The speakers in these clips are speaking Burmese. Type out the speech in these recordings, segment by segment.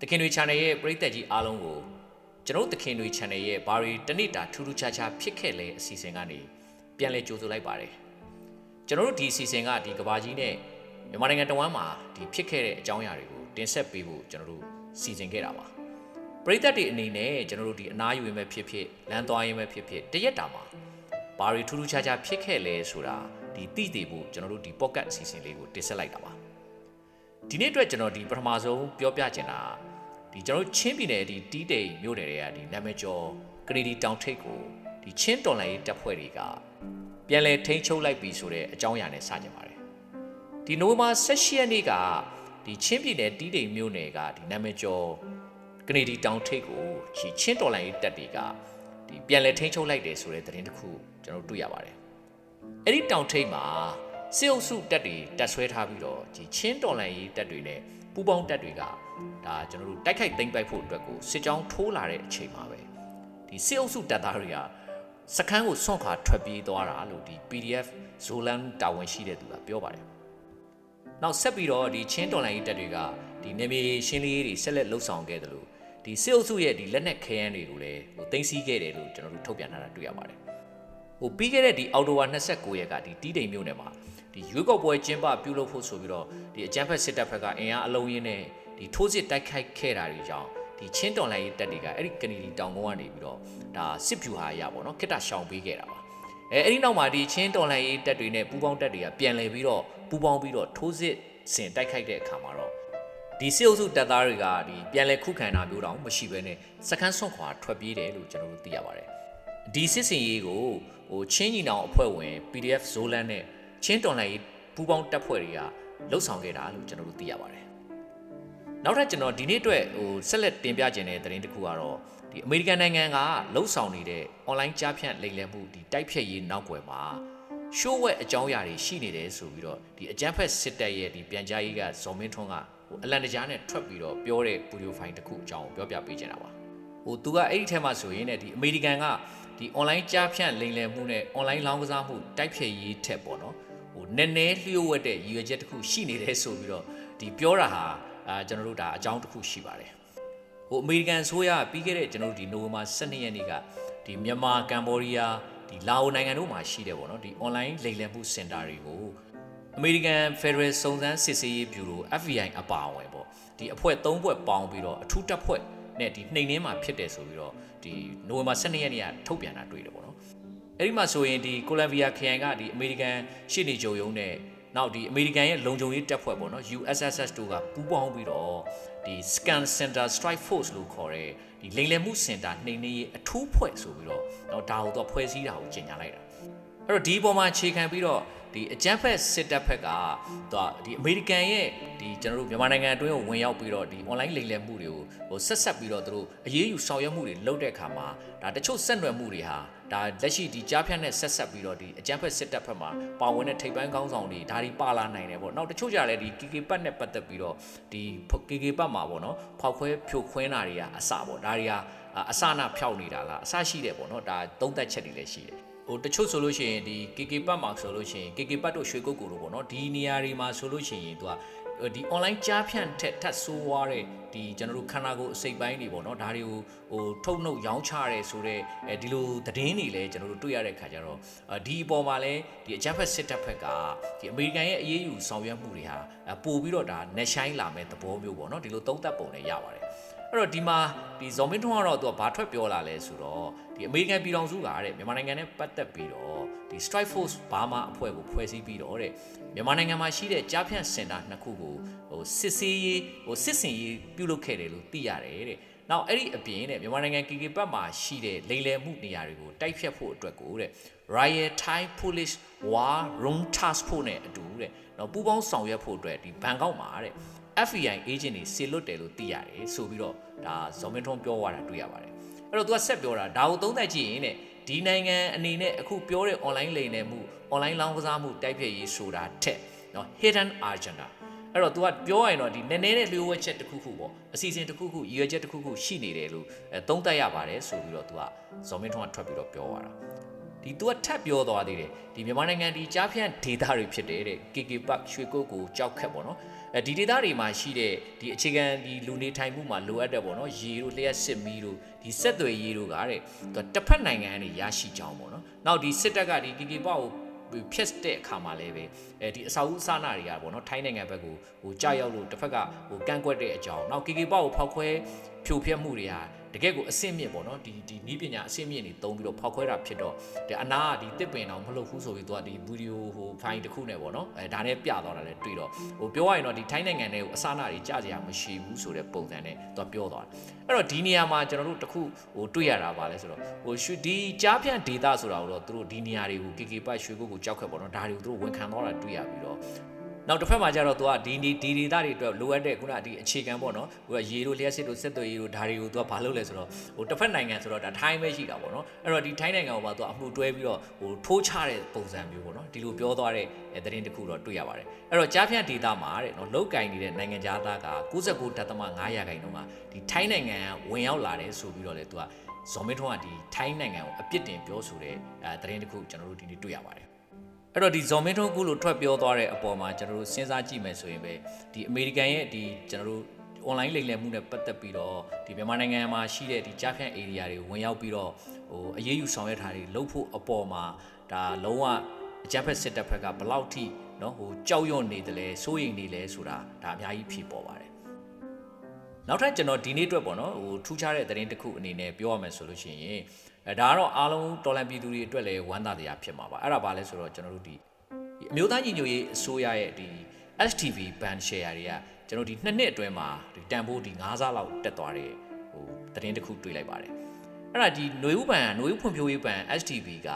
သခင်တွေ channel ရဲ့ပရိသတ်ကြီးအားလုံးကိုကျွန်တော်တို့သခင်တွေ channel ရဲ့ဘာတွေတနေ့တာထူးထူးခြားခြားဖြစ်ခဲ့လဲအစီအစဉ်ကနေပြန်လဲကြိုဆိုလိုက်ပါတယ်ကျွန်တော်တို့ဒီအစီအစဉ်ကဒီကဘာကြီးနဲ့မြန်မာနိုင်ငံတဝမ်းမှာဒီဖြစ်ခဲ့တဲ့အကြောင်းအရာတွေကိုတင်ဆက်ပေးဖို့ကျွန်တော်တို့စီစဉ်ခဲ့တာပါပရိသတ်တွေအနေနဲ့ကျွန်တော်တို့ဒီအနားယူရင်ပဲဖြစ်ဖြစ်လမ်းသွားရင်ပဲဖြစ်ဖြစ်တရက်တာမှာဘာတွေထူးထူးခြားခြားဖြစ်ခဲ့လဲဆိုတာဒီသိသိဖို့ကျွန်တော်တို့ဒီ podcast အစီအစဉ်လေးကိုတင်ဆက်လိုက်တာပါဒီနေ့အတွက်ကျွန်တော်ဒီပထမဆုံးပြောပြချင်တာ ဒီကျွန်တော်ချင်းပြည်နယ်ဒီတီးတိမ်မြို့နယ်တွေကဒီနာမည်ကျော်ကရီဒီတောင်ထိပ်ကိုဒီချင်းတော်လိုင်းရေးတပ်ဖွဲ့တွေကပြန်လည်ထိန်းချုပ်လိုက်ပြီဆိုတဲ့အကြောင်းအရာနဲ့စကြင်ပါတယ်ဒီနိုဝင်ဘာ16ရက်နေ့ကဒီချင်းပြည်နယ်တီးတိမ်မြို့နယ်ကဒီနာမည်ကျော်ကရီဒီတောင်ထိပ်ကိုဒီချင်းတော်လိုင်းရေးတပ်တွေကဒီပြန်လည်ထိန်းချုပ်လိုက်တယ်ဆိုတဲ့သတင်းတစ်ခုကျွန်တော်တွေ့ရပါတယ်အဲ့ဒီတောင်ထိပ်မှာစစ်အုပ်စုတပ်တွေတပ်ဆွဲထားပြီးတော့ဒီချင်းတော်လန်ရေးတပ်တွေနဲ့ပူးပေါင်းတပ်တွေက ဒါကျွန်တော်တို့တိုက်ခိုက်သိမ်းပိုက်ဖို့အတွက်ကိုစစ်ကြောင်းထိုးလာတဲ့အချိန်မှာပဲဒီစစ်အုပ်စုတပ်သားတွေကစခန်းကိုဆွန့်ခွာထွက်ပြေးသွားတာလို့ဒီ PDF ဇိုလန်တာဝန်ရှိတဲ့သူကပြောပါတယ်။နောက်ဆက်ပြီးတော့ဒီချင်းတော်လန်ရေးတပ်တွေကဒီနေမြေရှင်းလင်းရေးတွေဆက်လက်လှုပ်ဆောင်ခဲ့တယ်လို့ဒီစစ်အုပ်စုရဲ့ဒီလက်နက်ခဲယမ်းတွေကိုလည်းဟိုတင်စီခဲ့တယ်လို့ကျွန်တော်တို့ထုတ်ပြန်ထားတာတွေ့ရပါတယ်။ဟိုပြီးခဲ့တဲ့ဒီအော်တိုဝါ29ရက်ကဒီတီးတိမ်မြို့နယ်မှာဒီရွေးကောက်ပွဲကျင်းပပြုလုပ်ဖို့ဆိုပြီးတော့ဒီအကြမ်းဖက်စစ်တပ်ဘက်ကအင်အားအလုံးရင်းနဲ့ ဒီထိုးစစ်တိုက်ခိုက်ခဲ့တာတွေကြောင့်ဒီချင်းတော်လိုင်းရေးတပ်တွေကအဲ့ဒီကနီဒီတောင်ကုန်းကနေပြီးတော့ဒါစစ်ဖြူဟာရပါတော့ခိတ္တရှောင်ပေးခဲ့တာပါအဲအဲ့ဒီနောက်မှာဒီချင်းတော်လိုင်းရေးတပ်တွေနဲ့ပူးပေါင်းတပ်တွေကပြန်လည်ပြီးတော့ပူးပေါင်းပြီးတော့ထိုးစစ်ဆင်တိုက်ခိုက်တဲ့အခါမှာတော့ဒီစစ်အုပ်စုတပ်သားတွေကဒီပြန်လဲခုခံတာမျိုးတောင်မရှိဘဲနဲ့စခန်းဆွန့်ခွာထွက်ပြေးတယ်လို့ကျွန်တော်တို့သိရပါတယ်။ဒီစစ်စင်ရေးကိုဟိုချင်းညီနောင်အဖွဲ့ဝင် PDF ဇိုလန်နဲ့ချင်းတော်လှန်ရေးပူးပေါင်းတပ်ဖွဲ့တွေကလှုပ်ဆောင်ခဲ့တာလို့ကျွန်တော်တို့သိရပါတယ်။ နောက်ထပ်ကျွန်တော်ဒီနေ့အတွက်ဟိုဆက်လက်တင်ပြခြင်းတဲ့သတင်းတစ်ခုကတော့ဒီအမေရိကန်နိုင်ငံကလှုပ်ဆောင်နေတဲ့ online ကြားဖြန့်လိမ်လည်မှုဒီတိုက်ဖြတ်ရေးနောက်ွယ်မှာရှိုးဝက်အကြောင်းအရာတွေရှိနေတယ်ဆိုပြီးတော့ဒီအကြမ်းဖက်စစ်တပ်ရဲ့ဒီပြန်ကြားရေးကဇော်မင်းထွန်းကဟိုအလန်တကြားနဲ့ထွက်ပြီးတော့ပြောတဲ့ဗီဒီယိုဖိုင်တစ်ခုအကြောင်းကိုပြောပြပေးချင်တာပါဟိုသူကအဲ့ဒီထဲမှာဆိုရင်ねဒီအမေရိကန်ကဒီ online ကြားဖြန့်လိမ်လည်မှုနဲ့ online လောင်းကစားမှုတိုက်ဖြတ်ရေးထက်ပေါ့နော်ဟိုနည်းနည်းလျှို့ဝှက်တဲ့ရည်ရွယ်ချက်တစ်ခုရှိနေတယ်ဆိုပြီးတော့ဒီပြောတာဟာ အာကျွန်တော်တို့ဒါအကြောင်းတစ်ခုရှိပါတယ်ဟိုအမေရိကန်ဆိုရပြီးခဲ့တဲ့ကျွန်တော်တို့ဒီနိုဝင်ဘာ12ရက်နေ့ကဒီမြန်မာကမ်ဘောဒီးယားဒီလာအိုနိုင်ငံတို့မှာရှိတယ်ပေါ့နော်ဒီ online လိမ်လည်မှုစင်တာတွေကိုအမေရိကန် Federal စုံစမ်းစစ်ဆေးရေးဗျူရို FBI အပါအဝင်ပေါ့ဒီအဖွဲ့၃ဖွဲ့ပေါင်းပြီးတော့အထူးတပ်ဖွဲ့နဲ့ဒီနှိမ်နှင်းမှာဖြစ်တယ်ဆိုပြီးတော့ဒီနိုဝင်ဘာ12ရက်နေ့ကထုတ်ပြန်တာတွေ့တယ်ပေါ့နော်အဲ့ဒီမှာဆိုရင်ဒီကိုလံဘီယာခရိုင်ကဒီအမေရိကန်ရှေ့နေချုပ်ရုံးနဲ့ နောက်ဒီအမေရိကန်ရဲ့လုံခြုံရေးတပ်ဖွဲ့ပေါ့နော် USSS တို့ကပူးပေါင်းပြီးတော့ဒီ Scan Center Strike Force လို့ခေါ်တဲ့ဒီလိမ်လည်မှုစင်တာနှိမ်နင်းရေးအထူးဖွဲ့ဆိုပြီးတော့တော့ဒါကိုတော့ဖွဲ့စည်းတာကိုကြီးညာလိုက်တာအဲ့တော့ဒီအပေါ်မှာခြေခံပြီးတော့ ဒီအကြမ်းဖက်စစ်တပ်ဘက်ကတော့ဒီအမေရိကန်ရဲ့ဒီကျွန်တော်တို့မြန်မာနိုင်ငံအတွင်းကိုဝင်ရောက်ပြီးတော့ဒီ online လိမ်လည်မှုတွေကိုဟိုဆက်ဆက်ပြီးတော့သူတို့အရေးယူဆောင်ရွက်မှုတွေလုပ်တဲ့အခါမှာဒါတချို့ဆက်နွယ်မှုတွေဟာဒါလက်ရှိဒီကြားဖြတ်နဲ့ဆက်ဆက်ပြီးတော့ဒီအကြမ်းဖက်စစ်တပ်ဘက်မှာပါဝင်တဲ့ထိပ်ပိုင်းကောင်းဆောင်တွေဒါတွေပါလာနိုင်တယ်ပေါ့နောက်တချို့ကြလည်းဒီ KK ပတ်နဲ့ပတ်သက်ပြီးတော့ဒီ KK ပတ်မှာပေါ့နော်ဖောက်ခွဲဖြိုခွင်းတာတွေကအစပေါ့ဒါတွေကအစနာဖျောက်နေတာလားအစရှိတယ်ပေါ့နော်ဒါသုံးသက်ချက်တွေလည်းရှိတယ် ဟိုတချို့ဆိုလို့ရှိရင်ဒီ KK ပတ်မှာဆိုလို့ရှိရင် KK ပတ်တို့ရွှေကုတ်ကူတို့ပေါ့နော်ဒီနေရာတွေမှာဆိုလို့ရှိရင်သူကဒီ online ကြားဖြန့်ထက်ထပ်ဆိုးွားတဲ့ဒီကျွန်တော်တို့ခန္ဓာကိုယ်အစိတ်ပိုင်းတွေပေါ့နော်ဒါတွေကိုဟိုထုတ်နှုတ်ရောင်းချရဲဆိုတော့အဲဒီလိုသတင်းတွေလည်းကျွန်တော်တို့တွေ့ရတဲ့ခါကျတော့ဒီအပေါ်မှာလည်းဒီအကြမ်းဖက်စစ်တပ်ဘက်ကဒီအမေရိကန်ရဲ့အရေးယူဆောင်ရွက်မှုတွေဟာပို့ပြီးတော့ဒါ net shine လာမဲ့သဘောမျိုးပေါ့နော်ဒီလိုသုံးသပ်ပုံလည်းရပါတယ် အဲ့တော့ဒီမှာဒီဇော်မင်းထွန်းကတော့သူကဘာထွက်ပြောလာလဲဆိုတော့ဒီအမေရိကန်ပြည်ထောင်စုကတဲ့မြန်မာနိုင်ငံနဲ့ပတ်သက်ပြီးတော့ဒီ Strike Force ဘာမှအဖွဲ့ကိုဖွဲ့စည်းပြီးတော့တဲ့မြန်မာနိုင်ငံမှာရှိတဲ့ကြားဖြန့်စင်တာနှစ်ခုကိုဟိုစစ်ဆေးရေးဟိုစစ်စင်ရေးပြုလုပ်ခဲ့တယ်လို့သိရတယ်တဲ့။နောက်အဲ့ဒီအပြင်တဲ့မြန်မာနိုင်ငံ KK ဘက်မှာရှိတဲ့လိမ်လည်မှုနေရာတွေကိုတိုက်ဖြတ်ဖို့အတွက်ကိုတဲ့ Royal Thai Police War Room Task Force နဲ့အတူတဲ့။နောက်ပူးပေါင်းဆောင်ရွက်ဖို့အတွက်ဒီဘန်ကောက်မှာတဲ့ FBI agent တွေစေလွတ်တယ်လို့သိရတယ်ဆိုပြီးတော့ဒါဇော်မင်းထွန်းပြောသွားတာတွေ့ရပါတယ်အဲ့တော့ तू ကဆက်ပြောတာဒါကိုသုံးသပ်ကြည့်ရင်တဲ့ဒီနိုင်ငံအနေနဲ့အခုပြောတဲ့ online လိမ်လည်မှု online လောင်းကစားမှုတိုက်ဖျက်ရေးဆိုတာထက်နော် hidden agenda အဲ့တော့ तू ကပြောရရင်တော့ဒီနည်းနည်းတဲ့လျှို့ဝှက်ချက်တစ်ခုခုပေါ့အစီအစဉ်တစ်ခုခုရည်ရွယ်ချက်တစ်ခုခုရှိနေတယ်လို့အဲသုံးသပ်ရပါတယ်ဆိုပြီးတော့ तू ကဇော်မင်းထွန်းကထွက်ပြီးတော့ပြောသွားတာ ဒီ तू ကထပ်ပြောသွားသေးတယ်ဒီမြန်မာနိုင်ငံဒီကြားဖြန့်ဒေတာတွေဖြစ်တယ်တဲ့ KK Park ရွှေကုတ်ကိုကြောက်ခက်ပေါ့နော်အဲဒီဒေတာတွေမှာရှိတဲ့ဒီအခြေခံဒီလူနေထိုင်မှုမှာလိုအပ်တဲ့ပေါ့နော်ရေတို့လျှက်စစ်မီးတို့ဒီဆက်သွယ်ရေးတို့ကတဲ့သူတစ်ဖက်နိုင်ငံကနေရရှိကြောင်းပေါ့နော်နောက်ဒီစစ်တပ်ကဒီ KK Park ကိုဖြတ်တဲ့အခါမှာလည်းပဲအဲဒီအစာဦးအစနာတွေကပေါ့နော်ထိုင်းနိုင်ငံဘက်ကိုဟိုကြာရောက်လို့တစ်ဖက်ကဟိုကန့်ကွက်တဲ့အကြောင်းနောက် KK ပေါက်ကိုဖောက်ခွဲဖြိုဖျက်မှုတွေဟာ တကယ့်ကိုအဆင့်မြင့်ပေါ့နော်ဒီဒီနီးပညာအဆင့်မြင့်တွေတုံးပြီးတော့ဖောက်ခွဲတာဖြစ်တော့ဒီအနာကဒီတစ်ပင်အောင်မလုပ်ဘူးဆိုပြီးသူကဒီဗီဒီယိုဟိုဖိုင်တစ်ခုနဲ့ပေါ့နော်အဲဒါနဲ့ပြသွားတာလည်းတွေ့တော့ဟိုပြောရရင်တော့ဒီထိုင်းနိုင်ငံထဲကိုအစနာတွေကြာကြရမရှိဘူးဆိုတဲ့ပုံစံနဲ့သူကပြောသွားတယ်အဲ့တော့ဒီနေရာမှာကျွန်တော်တို့တခုဟိုတွေ့ရတာပါလဲဆိုတော့ဟိုရွှေဒီကြားဖြန့်ဒေတာဆိုတာကိုတော့သူတို့ဒီနေရာတွေကို KK ပတ်ရွှေကုတ်ကိုကြောက်ခက်ပေါ့နော်ဒါတွေကိုသူတို့ဝန်ခံသွားတာတွေ့ရပြီးတော့ နောက်တစ်ဖက်မှာကျတော့သူကဒီဒီဒီဒေတာတွေအတွက်လိုအပ်တဲ့ခုနဒီအခြေခံပေါ့နော်ဟိုကရေတို့လျှက်စစ်တို့စစ်သွေးရေတို့ဒါတွေကိုသူကဘာလုပ်လဲဆိုတော့ဟိုတစ်ဖက်နိုင်ငံဆိုတော့ဒါထိုင်းပဲရှိတာပေါ့နော်အဲ့တော့ဒီထိုင်းနိုင်ငံကိုမှသူကအမှုတွဲပြီးတော့ဟိုထိုးချတဲ့ပုံစံမျိုးပေါ့နော်ဒီလိုပြောသွားတဲ့သတင်းတစ်ခုတော့တွေ့ရပါတယ်အဲ့တော့ကြားဖြန့်ဒေတာမှာတဲ့နော်လောက်ကင်နေတဲ့နိုင်ငံသားက69.5ရာခိုင်နှုန်းကဒီထိုင်းနိုင်ငံဝင်ရောက်လာတယ်ဆိုပြီးတော့လေသူကဇော်မင်းထွန်းကဒီထိုင်းနိုင်ငံကိုအပြစ်တင်ပြောဆိုတဲ့အဲသတင်းတစ်ခုကျွန်တော်တို့ဒီနေ့တွေ့ရပါတယ် အဲ့တော့ဒီဇော်မင်းထွန်းကူလို့ထွက်ပြောသွားတဲ့အပေါ်မှာကျွန်တော်တို့စဉ်းစားကြည့်မယ်ဆိုရင်ပဲဒီအမေရိကန်ရဲ့ဒီကျွန်တော်တို့ online လိမ်လည်မှုနဲ့ပတ်သက်ပြီးတော့ဒီမြန်မာနိုင်ငံမှာရှိတဲ့ဒီကြားဖြန့် area တွေဝင်ရောက်ပြီးတော့ဟိုအရေးယူဆောင်ရွက်ထားတွေလှုပ်ဖို့အပေါ်မှာဒါလုံးဝအကြမ်းဖက်စစ်တပ်ဘက်ကဘလောက်ထိနော်ဟိုကြောက်ရွံ့နေတယ်လဲစိုးရိမ်နေလဲဆိုတာဒါအများကြီးဖြစ်ပေါ်ပါတယ်နောက်ထပ်ကျွန်တော်ဒီနေ့အတွက်ပေါ့နော်ဟိုထူးခြားတဲ့သတင်းတစ်ခုအနေနဲ့ပြောရမယ်ဆိုလို့ရှိရင် အဲဒါကတော့အားလုံးတော်လန်ပြည်သူတွေအတွက်လည်းဝမ်းသာတရားဖြစ်မှာပါအဲ့ဒါဘာလဲဆိုတော့ကျွန်တော်တို့ဒီအမျိုးသားညီညွတ်ရေးအစိုးရရဲ့ဒီ STV band share တွေကကျွန်တော်ဒီနှစ်နှစ်အတွင်းမှာဒီတန်ဖိုးဒီ9ဆလောက်တက်သွားတဲ့ဟိုသတင်းတစ်ခုတွေ့လိုက်ပါတယ်အဲ့ဒါဒီຫນွေဥပံຫນွေဥဖွံ့ဖြိုးရေးပံ STV က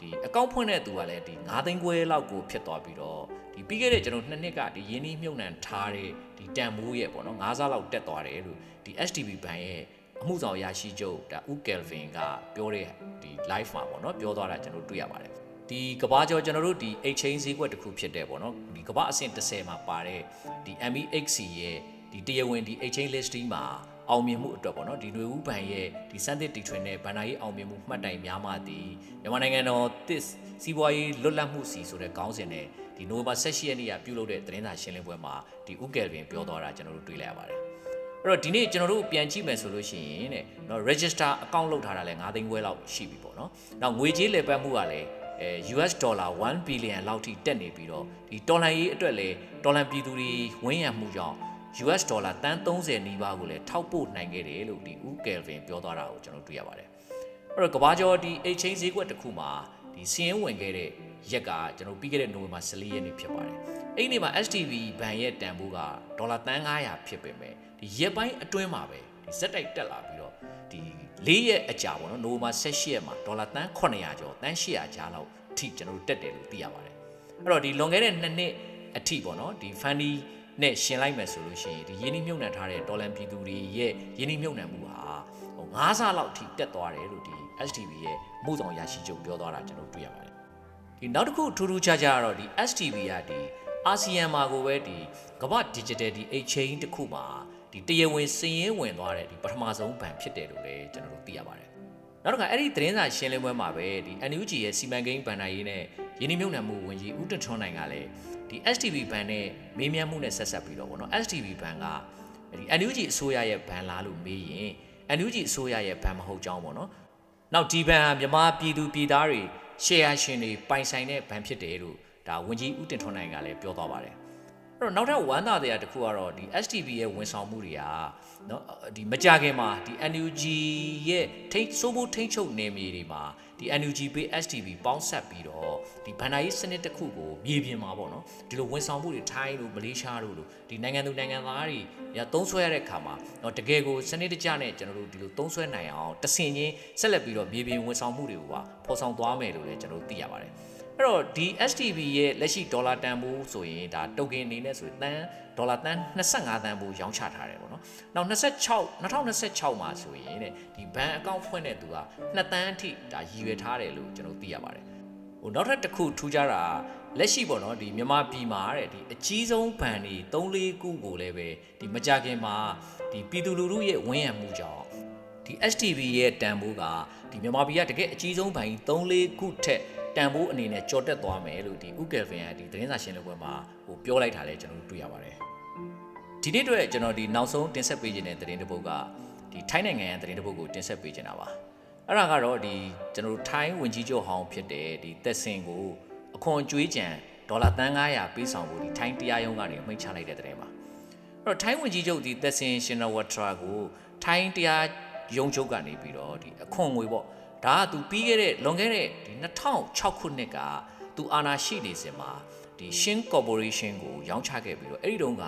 ဒီအကောင့်ဖွင့်တဲ့သူကလည်းဒီ9သိန်းခွဲလောက်ကိုဖြစ်သွားပြီးတော့ဒီပြီးခဲ့တဲ့ကျွန်တော်နှစ်နှစ်ကဒီရင်းနှီးမြုပ်နှံထားတဲ့ဒီတန်မိုးရဲ့ပေါ့နော်9ဆလောက်တက်သွားတယ်လို့ဒီ STV ဘဏ်ရဲ့ အမှုဆောင်ရရှိချုပ်ဒါဦးကယ်ဗင်ကပြောတဲ့ဒီ live မှာပေါ့နော်ပြောသွားတာကျွန်တော်တွေ့ရပါတယ်ဒီကဘာကျော်ကျွန်တော်တို့ဒီ exchange ဈေးကွက်တစ်ခုဖြစ်တယ်ပေါ့နော်ဒီကဘာအဆင့်30မှာပါတဲ့ဒီ MEXC ရဲ့ဒီတရားဝင်ဒီ exchange listing မှာအောင်မြင်မှုအတွက်ပေါ့နော်ဒီຫນွေဦးဘဏ်ရဲ့ဒီစမ်းသစ်တီထွင်တဲ့ဘဏ္ဍာရေးအောင်မြင်မှုမှတ်တိုင်များမှသည်မြန်မာနိုင်ငံတော်တစ်စီးပွားရေးလွတ်လပ်မှုစီဆိုတဲ့ခေါင်းစဉ်နဲ့ဒီနိုဝင်ဘာ16ရက်နေ့ကပြုလုပ်တဲ့သတင်းစာရှင်းလင်းပွဲမှာဒီဥကယ်ပင်ပြောသွားတာကျွန်တော်တို့တွေ့လိုက်ရပါတယ် အဲ့တော့ဒီနေ့ကျွန်တော်တို့ပြန်ကြည့်မယ်ဆိုလို့ရှိရင်တဲ့နော် register account လုပ်ထားတာလည်း9သိန်းခွဲလောက်ရှိပြီပေါ့နော်။နောက်ငွေကြေးလည်ပတ်မှုကလည်းအဲ US ဒေါ်လာ1 billion လောက်ထိတက်နေပြီးတော့ဒီဒေါ်လာရေးအတွက်လည်းဒေါ်လာပြည်သူတွေဝင်းရံမှုကြောင့် US ဒေါ်လာတန်း30နီးပါးကိုလည်းထောက်ပို့နိုင်ခဲ့တယ်လို့ဒီဦးကယ်ဗင်ပြောသွားတာကိုကျွန်တော်တွေ့ရပါတယ်။အဲ့တော့ကဘာကျော်ဒီ exchange ဈေးကွက်တစ်ခုမှာ ဒီစီးရင်ဝင်ခဲ့တဲ့ရက်ကကျွန်တော်ပြီးခဲ့တဲ့နိုဝင်ဘာ14ရက်နေ့ဖြစ်ပါတယ်။အဲ့ဒီနေ့မှာ STV ဘဏ်ရဲ့တန်ဖိုးကဒေါ်လာတန်း900ဖြစ်ပေမဲ့ဒီရက်ပိုင်းအတွင်းမှာပဲဒီဇက်တိုက်တက်လာပြီးတော့ဒီ၄ရက်အကြာပေါ့နော်နိုဝင်ဘာ16ရက်မှာဒေါ်လာတန်း900ကျော်တန်း800ကြားလောက်အထိကျွန်တော်တို့တက်တယ်လို့သိရပါတယ်။အဲ့တော့ဒီလွန်ခဲ့တဲ့နှစ်နှစ်အထိပေါ့နော်ဒီ funny နဲ့ရှင်လိုက်မယ်ဆိုလို့ရှိရင်ဒီရင်းနှီးမြုပ်နှံထားတဲ့ဒေါ်လန်ပြည်သူတွေရဲ့ရင်းနှီးမြုပ်နှံမှုဟာဟို9ဆလောက်ထိတက်သွားတယ်လို့ဒီ STV ရဲ့ မှုဆောင်ရရှိချုပ်ပြောသွားတာကျွန်တော်တွေ့ရပါတယ်ဒီနောက်တစ်ခုထူးထူးခြားခြားကတော့ဒီ STV ကဒီအာဆီယံမှာကိုပဲဒီကမ္ဘာ digital ဒီ exchange တစ်ခုမှာဒီတရားဝင်စည်ရင်းဝင်သွားတဲ့ဒီပထမဆုံးဘဏ်ဖြစ်တယ်လို့လည်းကျွန်တော်တို့သိရပါတယ်နောက်တစ်ခါအဲ့ဒီသတင်းစာရှင်းလင်းပွဲမှာပဲဒီ NUG ရဲ့စီမံကိန်းဘဏ္ဍာရေးနဲ့ယင်းနှမြုပ်နှံမှုဝန်ကြီးဦးတထွန်းနိုင်ကလည်းဒီ STV ဘဏ်နဲ့မေးမြန်းမှုနဲ့ဆက်ဆက်ပြီးတော့ဗောနော် STV ဘဏ်ကဒီ NUG အစိုးရရဲ့ဘဏ်လားလို့မေးရင် NUG အစိုးရရဲ့ဘဏ်မဟုတ်ကြောင်းဗောနော် နောက်ဒီဘဏ်ဟာမြန်မာပြည်သူပြည်သားတွေရှယ်ယာရှင်တွေပိုင်ဆိုင်တဲ့ဘဏ်ဖြစ်တယ်လို့ဒါဝန်ကြီးဦးတင်ထွန်းနိုင်ကလည်းပြောသွားပါတယ်အဲ့တော့နောက်ထပ်ဝမ်းသာတရားတစ်ခုကတော့ဒီ STB ရဲ့ဝန်ဆောင်မှုတွေကเนาะဒီမကြခင်မှာဒီ NUG ရဲ့ထိတ်စိုးဖို့ထိတ်ချုပ်နေမြေတွေမှာ ဒီ NUG ပေး STB ပေါင်းဆက်ပြီးတော့ဒီဘဏ္ဍာရေးစနစ်တစ်ခုကိုမြေပြင်မှာပေါ့နော်ဒီလိုဝန်ဆောင်မှုတွေထိုင်းလို့မလေးရှားလို့လို့ဒီနိုင်ငံသူနိုင်ငံသားတွေရသုံးဆွဲရတဲ့ခါမှာတော့တကယ်ကိုစနစ်တကျနဲ့ကျွန်တော်တို့ဒီလိုသုံးဆွဲနိုင်အောင်တဆင်ချင်းဆက်လက်ပြီးတော့မြေပြင်ဝန်ဆောင်မှုတွေကိုပါဖော်ဆောင်သွားမယ်လို့လည်းကျွန်တော်တို့သိရပါတယ် အဲ့တော့ဒီ STB ရဲ့လက်ရှိဒေါ်လာတန်ဖိုးဆိုရင်ဒါတိုကင်အနေနဲ့ဆိုရင်တန်ဒေါ်လာတန်25တန်ဖိုးရောင်းချထားတယ်ပေါ့နော်။နောက်26 2026မှာဆိုရင်တဲ့ဒီဘဏ်အကောင့်ဖွင့်တဲ့သူက2တန်းအထိဒါရည်ရွယ်ထားတယ်လို့ကျွန်တော်သိရပါတယ်။ဟိုနောက်ထပ်တစ်ခုထူးခြားတာလက်ရှိပေါ့နော်ဒီမြန်မာပြည်မှာတဲ့ဒီအကြီးဆုံးဘဏ်တွေ3-4ခုကိုလည်းပဲဒီမကြခင်မှာဒီပြည်သူလူထုရဲ့ဝန်းရံမှုကြောင့်ဒီဒီ STV ရဲ့တန်ဖိုးကဒီမြန်မာပြည်ကတကယ်အကြီးဆုံးဘိုင်း3-4ခုထက် တန်ဖိုးအနေနဲ့ကြော်တက်သွားမယ်လို့ဒီဥကယ်ဗင်ကဒီသတင်းစာရှင်းလင်းပွဲမှာဟိုပြောလိုက်တာလည်းကျွန်တော်တို့တွေ့ရပါတယ်ဒီနေ့အတွက်ကျွန်တော်ဒီနောက်ဆုံးတင်ဆက်ပေးခြင်းတဲ့သတင်းတစ်ပုဒ်ကဒီထိုင်းနိုင်ငံရဲ့သတင်းတစ်ပုဒ်ကိုတင်ဆက်ပေးခြင်းတာပါအဲ့ဒါကတော့ဒီကျွန်တော်တို့ထိုင်းဝင်ကြီးချုပ်ဟောင်းဖြစ်တဲ့ဒီသက်စင်ကိုအခွန်ကြွေးကြံဒေါ်လာတန်း900ပေးဆောင်ဖို့ဒီထိုင်းတရားရုံးကနေမိန့်ချလိုက်တဲ့သတင်းပါအဲ့တော့ထိုင်းဝင်ကြီးချုပ်ဒီသက်စင်ရှင်နဝထရာကိုထိုင်းတရားရုံးချုပ်ကနေပြီးတော့ဒီအခွန်ငွေပေါ့ ဒါကသူပြီးခဲ့တဲ့လွန်ခဲ့တဲ့ဒီ2006ခုနှစ်ကသူအာဏာရှိနေစဉ်မှာဒီရှင်းကော်ပိုရေးရှင်းကိုရောင်းချခဲ့ပြီးတော့အဲ့ဒီတုန်းက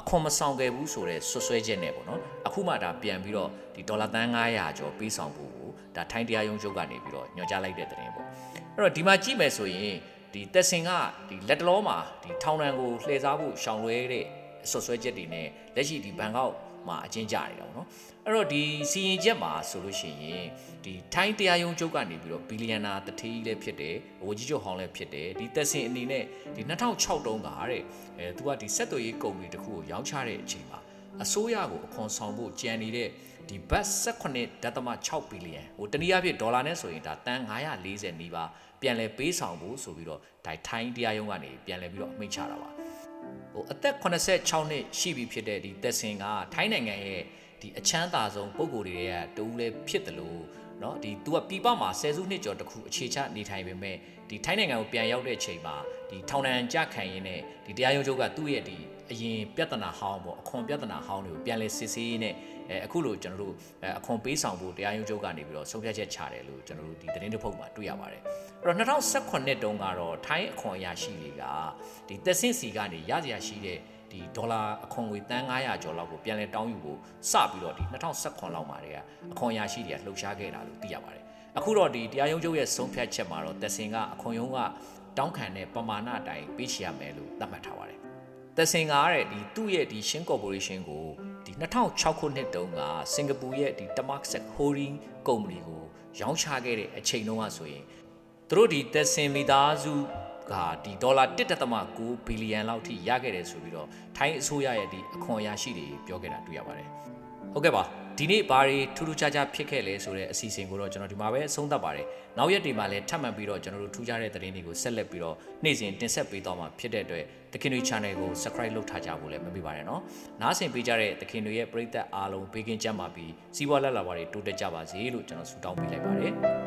အခွန်မဆောင်ခဲ့ဘူးဆိုတော့ဆွဆွဲချက်နဲ့ပေါ့နော်အခုမှဒါပြန်ပြီးတော့ဒီဒေါ်လာတန်း900ကျော်ပေးဆောင်ဖို့ကိုဒါထိုင်းတရားရုံးချုပ်ကနေပြီးတော့ညွှန်ကြားလိုက်တဲ့သတင်းပေါ့အဲ့တော့ဒီမှာကြည့်မယ်ဆိုရင်ဒီတက်စင်ကဒီလက်တလောမှာဒီထောင်တန်းကိုလှည့်စားဖို့ရှောင်လွဲတဲ့ဆွဆွဲချက်တွေနဲ့လက်ရှိဒီဘန်ကောက် မှာအချင်းကြနေတာပေါ့နော်အဲ့တော့ဒီစီရင်ချက်မှာဆိုလို့ရှိရင်ဒီထိုင်းတရားရုံးချုပ်ကနေပြီးတော့ဘီလီယံနာတထေးကြီးလည်းဖြစ်တယ်ဝကြီးချုပ်ဟောင်းလည်းဖြစ်တယ်ဒီသက်စင်အနေနဲ့ဒီ2006တုန်းကတဲ့အဲသူကဒီစက်သွေးရေးကုမ္ပဏီတစ်ခုကိုရောင်းချတဲ့အချိန်မှာအစိုးရကိုအခွန်ဆောင်ဖို့ကြံနေတဲ့ဒီဘတ်18.6ဘီလီယံဟိုတနည်းအားဖြင့်ဒေါ်လာနဲ့ဆိုရင်ဒါတန်940နီးပါးပြန်လဲပေးဆောင်ဖို့ဆိုပြီးတော့ဒါထိုင်းတရားရုံးကနေပြန်လဲပြီးတော့အမိန့်ချတာပါ ဟိုအသက်86နှစ်ရှိပြီဖြစ်တဲ့ဒီသက်စင်ကထိုင်းနိုင်ငံရဲ့ဒီအချမ်းသာဆုံးပုံကိုယ်တွေကတူးလည်းဖြစ်တယ်လို့เนาะဒီ तू ကပြပမှာဆယ်စုနှစ်ကျော်တခုအခြေချနေထိုင်ပေမဲ့ဒီထိုင်းနိုင်ငံကိုပြန်ရောက်တဲ့ချိန်မှာဒီထောင်ဒဏ်ကြခံရင်းနဲ့ဒီတရားရုံးချုပ်ကသူ့ရဲ့ဒီ အရင်ပြဿနာဟောင်းပေါ့အခွန်ပြဿနာဟောင်းတွေကိုပြန်လဲစစ်ဆေးရင်းနဲ့အဲအခုလိုကျွန်တော်တို့အဲအခွန်ပေးဆောင်ဖို့တရားရုံးချုပ်ကနေပြီးတော့ဆုံးဖြတ်ချက်ချတယ်လို့ကျွန်တော်တို့ဒီသတင်းတစ်ပုဒ်မှာတွေ့ရပါတယ်အဲ့တော့2018တုန်းကတော့ထိုင်းအခွန်အရာရှိတွေကဒီသက်စင်စီကနေရစရာရှိတဲ့ဒီဒေါ်လာအခွန်ငွေတန်း900ကျော်လောက်ကိုပြန်လဲတောင်းယူဖို့စပြီးတော့ဒီ2018လောက်မှာတည်းကအခွန်အရာရှိတွေကလှုပ်ရှားခဲ့တာလို့သိရပါတယ်အခုတော့ဒီတရားရုံးချုပ်ရဲ့ဆုံးဖြတ်ချက်မှာတော့သက်စင်ကအခွန်ရုံးကတောင်းခံတဲ့ပမာဏအတိုင်းပေးချရမယ်လို့သတ်မှတ်ထားပါတယ် သက်စင်ကားတဲ့ဒီသူ့ရဲ့ဒီရှင်းကော်ပိုရေးရှင်းကိုဒီ2006ခုနှစ်တုန်းကစင်ကာပူရဲ့ဒီ Temasek Holding ကုမ္ပဏီကိုရောင်းချခဲ့တဲ့အချိန်တုန်းကဆိုရင်သူတို့ဒီသက်စင်မိသားစုကဒီဒေါ်လာ1.9ဘီလီယံလောက်ထိရခဲ့တယ်ဆိုပြီးတော့ထိုင်းအစိုးရရဲ့ဒီအခွန်အရာရှိတွေပြောခဲ့တာတွေ့ရပါတယ်ဟုတ်ကဲ့ပါ ဒီနေ့ဘာတွေထူးထူးခြားခြားဖြစ်ခဲ့လဲဆိုတဲ့အစီအစဉ်ကိုတော့ကျွန်တော်ဒီမှာပဲဆုံးသတ်ပါတယ်နောက်ရက်တွေမှာလည်းထပ်မံပြီးတော့ကျွန်တော်တို့ထူးခြားတဲ့သတင်းတွေကိုဆက်လက်ပြီးတော့နေ့စဉ်တင်ဆက်ပေးသွားမှာဖြစ်တဲ့အတွက်သခင်တွေ channel ကို subscribe လုပ်ထားကြဖို့လည်းမမေ့ပါနဲ့နော်နားဆင်ပေးကြတဲ့သခင်တွေရဲ့ပရိသတ်အားလုံးပေးကင်းကြပါပြီးစီးပွားလက်လာပါတွေတိုးတက်ကြပါစေလို့ကျွန်တော်ဆုတောင်းပေးလိုက်ပါတယ်